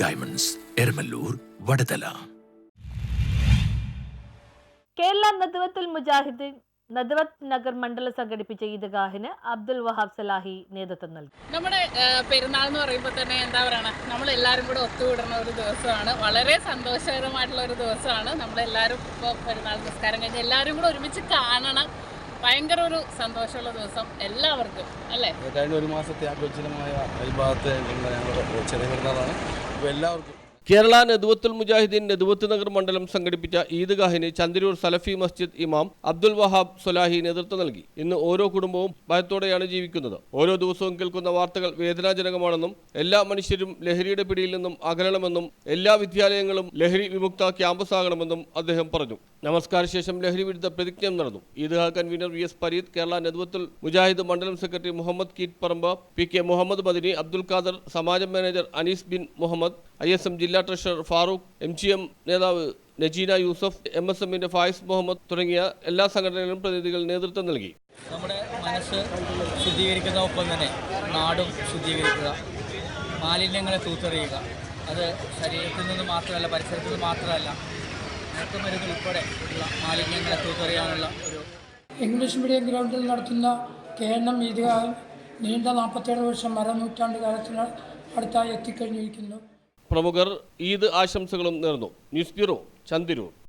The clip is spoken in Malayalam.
ഡയമണ്ട്സ് എരമല്ലൂർ വടതല കേരള നദ്വത്തുൽ മുജാഹിദീൻ നദ്വത്ത് നഗർ മണ്ഡലം സംഘടിപ്പിച്ച ഈദ്ഗാഹിന് അബ്ദുൽ വഹാബ് സലാഹി നേതൃത്വം നൽകി. നമ്മുടെ പെരുന്നാൾ എന്ന് പറയുമ്പോൾ തന്നെ എന്താ പറയണ? നമ്മൾ എല്ലാവരും കൂടെ ഒത്തുകൂടുന്ന ഒരു ദിവസമാണ്. വളരെ സന്തോഷകരമായിട്ടുള്ള ഒരു ദിവസമാണ്. നമ്മളെല്ലാവരും ഇപ്പോൾ പെരുന്നാൾ നിസ്കാരം കഴിഞ്ഞ് എല്ലാവരും കൂടെ ഒരുമിച്ച് കാണണം. ഭയങ്കര ഒരു സന്തോഷമുള്ള ദിവസം എല്ലാവർക്കും അല്ലേ? കഴിഞ്ഞ ഒരു മാസത്തെ ആഘോഷമായ വിഭാഗത്തെ ഞങ്ങൾ ചെറിയ പെരുന്നാളാണ്. അപ്പോൾ എല്ലാവർക്കും കേരള നെതുവത്തുൽ മുജാഹിദ്ദീൻ നെതുവത്ത് നഗർ മണ്ഡലം സംഘടിപ്പിച്ച ഈദ്ഗാഹിന് ചന്ദിരൂർ സലഫി മസ്ജിദ് ഇമാം അബ്ദുൽ വഹാബ് സൊലാഹി നേതൃത്വം നൽകി. ഇന്ന് ഓരോ കുടുംബവും ഭയത്തോടെയാണ് ജീവിക്കുന്നത്. ഓരോ ദിവസവും കേൾക്കുന്ന വാർത്തകൾ വേദനാജനകമാണെന്നും എല്ലാ മനുഷ്യരും ലഹരിയുടെ പിടിയിൽ നിന്നും അകലണമെന്നും എല്ലാ വിദ്യാലയങ്ങളും ലഹരി വിമുക്ത ക്യാമ്പസ് ആകണമെന്നും അദ്ദേഹം പറഞ്ഞു. നമസ്കാര ശേഷം ലഹരി വിരുദ്ധ പ്രതിജ്ഞ നടന്നു. Eidgah convener V S Pareed Kerala നേതൃത്വത്തിൽ മുജാഹിദ് മണ്ഡലം secretary Muhammad Keet Paramba P K Muhammad Madani Abdul Khader Samajam manager Anees bin Muhammad I S M ജില്ലാ treasurer Farooq M G M നേതാവ് നജീന യൂസഫ് എം എസ് എമ്മിന്റെ ഫായിസ് മുഹമ്മദ് തുടങ്ങിയ എല്ലാ സംഘടനകളും പ്രതിനിധികൾ നേതൃത്വം നൽകി. നമ്മുടെ മനസ്സ് ശുദ്ധീകരിക്കുന്ന ഒപ്പം തന്നെ നാടും ശുദ്ധീകരിക്കുക മാലിന്യങ്ങളെ തൂത്തെറിയുക. അത് ശരീരത്തിൽ നിന്ന് മാത്രമല്ല പരിസരത്തിൽ മാത്രമല്ല ഉൾപ്പെടെ ഉള്ള മാലിന്യങ്ങളെ തൂത്തെറിയാനുള്ള ഒരു ഇംഗ്ലീഷ് മീഡിയം ഗ്രൗണ്ടിൽ നടത്തുന്ന കെ എൻ എം ഈദ്ഗാഹ് നീണ്ട നാൽപ്പത്തേഴ് വർഷം അരനൂറ്റാണ്ട് കാലത്തിന് അടുത്തായി എത്തിക്കഴിഞ്ഞിരിക്കുന്നു. പ്രമുഖർ ഈദ് ആശംസകളും നേർന്നു. News bureau Chandiroor